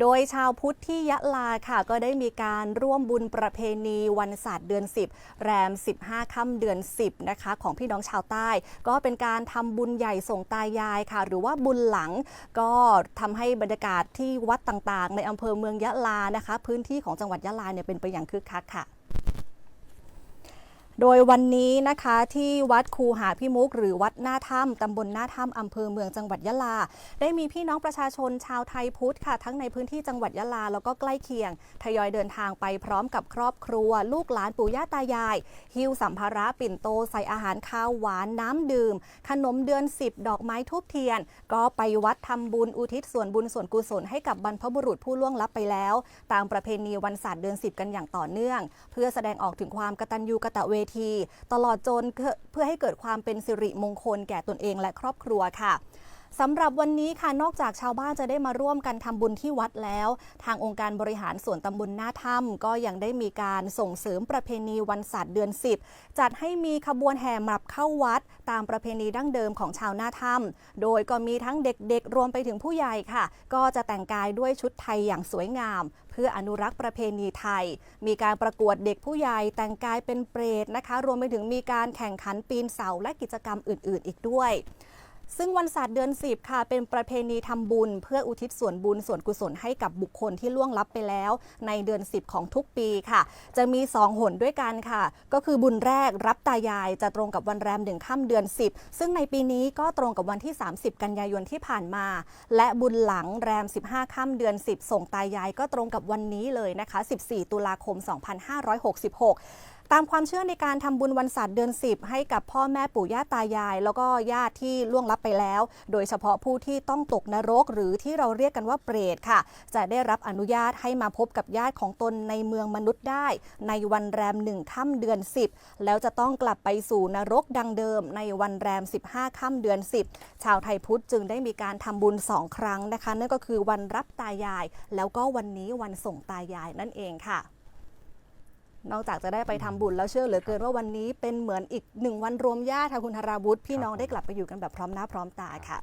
โดยชาวพุทธที่ยะลาค่ะ ก็ได้มีการร่วมบุญประเพณีวันศาสตร์เดือน 10 แรม 15 ค่ำเดือน 10 นะคะ ของพี่น้องชาวใต้ ก็เป็นการทำบุญใหญ่ส่งตายายค่ะ หรือว่าบุญหลัง ก็ทำให้บรรยากาศที่วัดต่างๆ ในอำเภอเมืองยะลานะคะ พื้นที่ของจังหวัดยะลาเนี่ยเป็นไปอย่างคึกคักค่ะ โดยวันนี้นะคะที่วัดคูหาพิมุก หรือวัดหน้าถ้ำตำบลหน้าถ้ำอำเภอเมืองจังหวัดยะลา ได้มีพี่น้องประชาชนชาวไทยพุทธค่ะ ทั้งในพื้นที่จังหวัดยะลา แล้วก็ใกล้เคียง ทยอยเดินทางไปพร้อมกับครอบครัว ลูกหลานปู่ย่าตายาย หิ้วสัมภาระปิ่นโตใส่อาหารข้าวหวานน้ำดื่ม ขนมเดือน 10 ดอกไม้ทูบเทียน ก็ไปวัดทำบุญอุทิศส่วนบุญส่วนกุศลให้กับบรรพบุรุษผู้ล่วงลับไปแล้ว ตามประเพณีวันศาสตร์เดือน 10 กันอย่างต่อเนื่อง เพื่อแสดงออกถึงความกตัญญูกตเวที ตลอดจนเพื่อให้เกิดความเป็นสิริมงคลแก่ตนเองและครอบครัวค่ะ สำหรับวันนี้ค่ะนอกจากชาวบ้านจะได้มาร่วมกันทำบุญที่วัดแล้ว ทางองค์การบริหารส่วนตำบลหน้าถ้ำก็ยังได้มีการส่งเสริมประเพณีวันศาสตร์เดือน 10 จัดให้มีขบวนแห่หมับเข้าวัด ตามประเพณีดั้งเดิมของชาวหน้าถ้ำโดยก็มีทั้งเด็กๆ รวมไปถึงผู้ใหญ่ค่ะ ก็จะแต่งกายด้วยชุดไทยอย่างสวยงาม เพื่ออนุรักษ์ประเพณีไทย มีการประกวดเด็กผู้ใหญ่แต่งกายเป็นเปรตนะคะ รวมไปถึงมีการแข่งขันปีนเสาและกิจกรรมอื่น ๆ อีกด้วย ซึ่งวันศาสตร์เดือน 10 ค่ะ เป็นประเพณีทำบุญ เพื่ออุทิศส่วนบุญส่วนกุศลให้กับบุคคลที่ล่วงลับไปแล้ว ในเดือน 10 ของทุกปีค่ะ จะมี 2 หนด้วยกันค่ะ ก็คือบุญแรกรับตายายจะตรงกับวันแรมหนึ่งค่ำเดือน 10 ซึ่งในปีนี้ก็ตรงกับวันที่ 30 กันยายนที่ผ่านมา และบุญหลังแรม 15 ค่ำเดือน 10 ส่งตายายก็ตรงกับวันนี้เลยนะคะ 14 ตุลาคม 2566 ตามความเชื่อในการทำบุญวันศาสตร์เดือน 10 ให้กับพ่อแม่ปู่ย่าตายาย แล้วก็ญาติที่ล่วงลับไปแล้ว โดยเฉพาะผู้ที่ต้องตกนรก หรือที่เราเรียกกันว่าเปรตค่ะ จะได้รับอนุญาตให้มาพบกับญาติของตนในเมืองมนุษย์ได้ ในวันแรมหนึ่งค่ำเดือน 10 แล้วจะต้องกลับไปสู่นรกดังเดิม ในวันแรม 15ค่ำเดือน 10 ชาวไทยพุทธจึงได้มีการทำบุญสองครั้งนะคะนั่นก็คือวันรับตายาย แล้วก็วันนี้วันส่งตายายนั่นเองค่ะ นอกจากจะได้ไปทำบุญแล้วเชื่อเหลือเกินว่าวันนี้เป็นเหมือนอีกหนึ่งวันรวมญาติค่ะคุณธราวุฒิพี่น้องได้กลับไปอยู่กันแบบพร้อมหน้าพร้อมตาค่ะ